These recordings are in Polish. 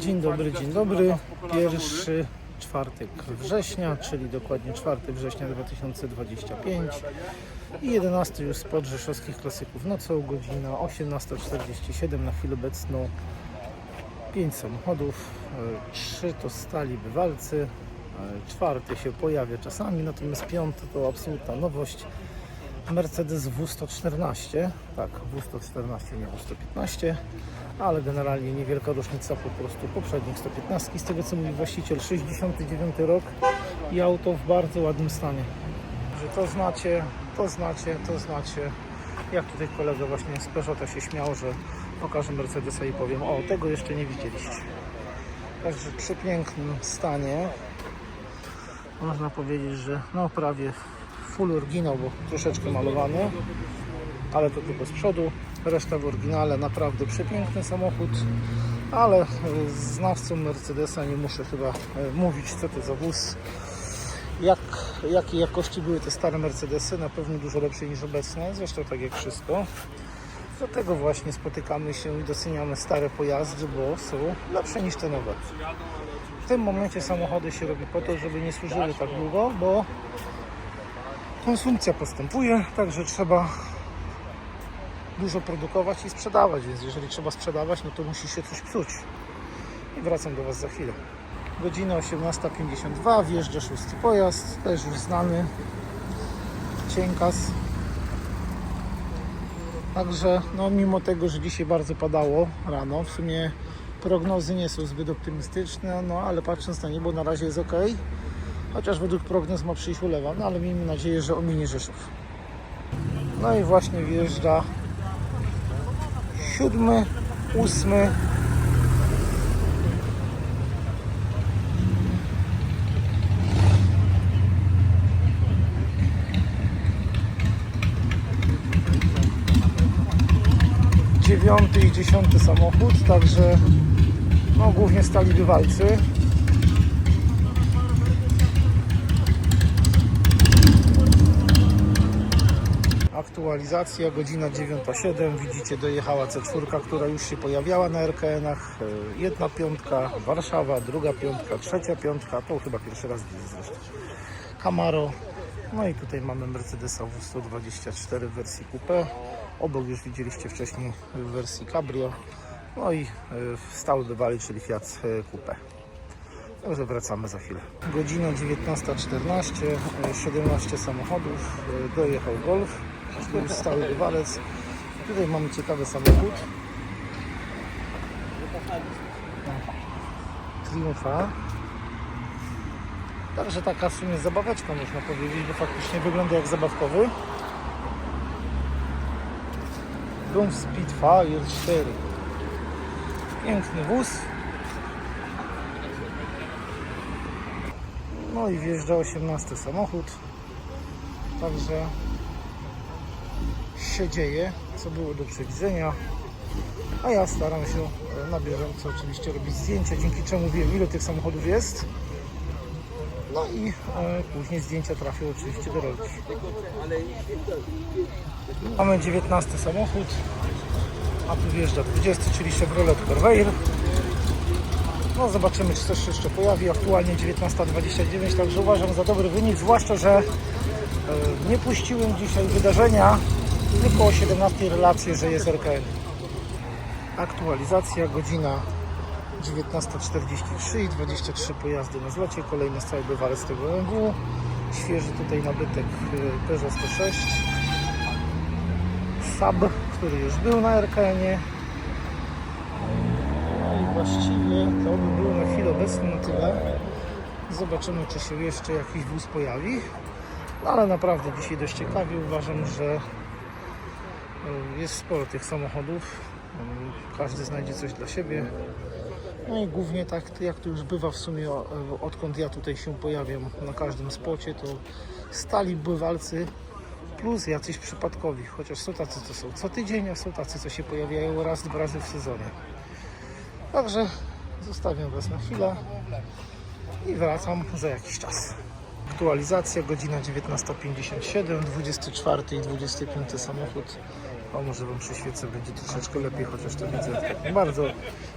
Dzień dobry, dzień dobry. Pierwszy czwartek września, czyli dokładnie 4 września 2025 i 11 już spod rzeszowskich klasyków nocą, godzina 18.47 na chwilę obecną 5 samochodów, 3 to stali bywalcy, e, czwarty się pojawia czasami, natomiast piąty to absolutna nowość. Mercedes W114, tak, W114, nie W115, ale generalnie niewielka różnica po prostu poprzednich 115. Z tego co mówi właściciel, 69 rok i auto w bardzo ładnym stanie. Że to znacie, to znacie, to znacie. Jak tutaj kolega właśnie z Peugeota się śmiał, że pokażę Mercedesa i powiem, o tego jeszcze nie widzieliście. Także w przepięknym stanie. Można powiedzieć, że no prawie full oryginał, bo troszeczkę malowany, ale to tylko z przodu. Reszta w oryginale, naprawdę przepiękny samochód, ale e, znawcą Mercedesa nie muszę chyba e, mówić, co to za wóz. Jak, jakiej jakości były te stare Mercedesy, na pewno dużo lepsze niż obecne, zresztą tak jak wszystko. Dlatego właśnie spotykamy się i doceniamy stare pojazdy, bo są lepsze niż te nowe. W tym momencie samochody się robi po to, żeby nie służyły tak długo, bo konsumpcja postępuje, także trzeba dużo produkować i sprzedawać, więc jeżeli trzeba sprzedawać, no to musi się coś psuć. I wracam do Was za chwilę. Godzina 18.52, wjeżdża szósty pojazd, też już znany, cienkas. Także no, mimo tego, że dzisiaj bardzo padało rano, w sumie prognozy nie są zbyt optymistyczne, no ale patrząc na niebo na razie jest ok. Chociaż według prognoz ma przyjść ulewa, no ale miejmy nadzieję, że ominie Rzeszów. No i właśnie wjeżdża siódmy, ósmy. Dziewiąty i dziesiąty samochód, także no, głównie stali bywalcy. Aktualizacja, godzina 9.07. Widzicie, dojechała C4, która już się pojawiała na RKN-ach. E, Jedna piątka, Warszawa, druga piątka, trzecia piątka. To chyba pierwszy raz widzę zresztą. Camaro. No i tutaj mamy Mercedesa W124 w wersji coupe. Obok już widzieliście wcześniej w wersji cabrio. No i e, stały bywali, czyli Fiat e, Coupe. Także wracamy za chwilę. Godzina 19.14, e, 17 samochodów, dojechał Golf, już stały bywalec. Tutaj mamy ciekawy samochód. Triumfa. Także taka w sumie zabaweczka można powiedzieć, bo faktycznie wygląda jak zabawkowy. Triumph Spitfire 4. Piękny wóz. No i wjeżdża 18 samochód. Także się dzieje, co było do przewidzenia. A ja staram się e, na bieżąco oczywiście robić zdjęcia, dzięki czemu wiem ile tych samochodów jest. No i e, później zdjęcia trafią oczywiście do rolki. Mamy 19 samochód, a tu wjeżdża 20, czyli Chevrolet Corvair. No zobaczymy, czy coś jeszcze pojawi. Aktualnie 19.29, także uważam za dobry wynik, zwłaszcza, że e, nie puściłem dzisiaj wydarzenia, tylko o 17 relacje, że jest RKN. Aktualizacja, godzina 19.43 i 23 pojazdy na zlocie. Kolejny cały bywalec z tego MW. Świeży tutaj nabytek e, Peugeot 106. Sab, który już był na RKN-ie. No i właściwie to by było na chwilę obecną na tyle. Zobaczymy, czy się jeszcze jakiś wóz pojawi. No ale naprawdę dzisiaj dość ciekawie. Uważam, że y, jest sporo tych samochodów. Y, Każdy znajdzie coś dla siebie. No i głównie tak jak to już bywa w sumie o- odkąd ja tutaj się pojawiam na każdym spocie, to stali bywalcy plus jacyś przypadkowi. Chociaż są tacy, co są co tydzień, a są tacy, co się pojawiają raz, dwa razy w sezonie. Także zostawiam Was na chwilę i wracam za jakiś czas. Aktualizacja, godzina 19.57, 24 i 25 samochód. O, może Wam przyświecę, będzie troszeczkę lepiej, chociaż to widzę tak bardzo.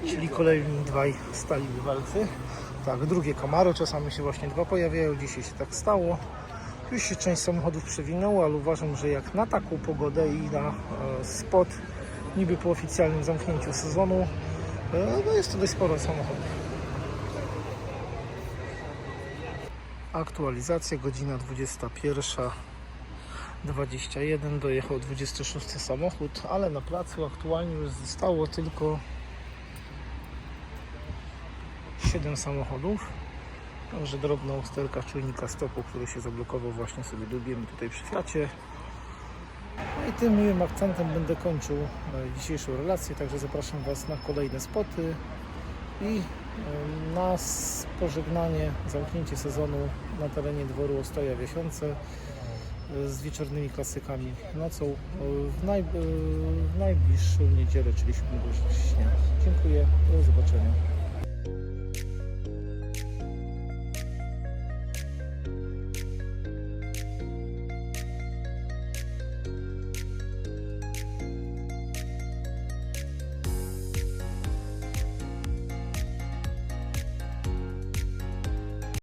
Czyli kolejni dwaj stali w walce. Tak, drugie Camaro, czasami się właśnie dwa pojawiają, dzisiaj się tak stało. Już się część samochodów przewinęła, ale uważam, że jak na taką pogodę i na e, spot, niby po oficjalnym zamknięciu sezonu, e, no jest to dość sporo samochodów. Aktualizacja, godzina 21.21, dojechał 26 samochód, ale na placu aktualnie już zostało tylko 7 samochodów. Także drobna usterka czujnika stopu, który się zablokował właśnie sobie dubiemy tutaj przy Fiacie. No i tym miłym akcentem będę kończył e, dzisiejszą relację, także zapraszam Was na kolejne spoty i e, na pożegnanie, zamknięcie sezonu na terenie dworu Ostoja Wiesiące z wieczornymi nocą e, w, naj, e, w najbliższą niedzielę, czyli 7 września. Dziękuję, do zobaczenia.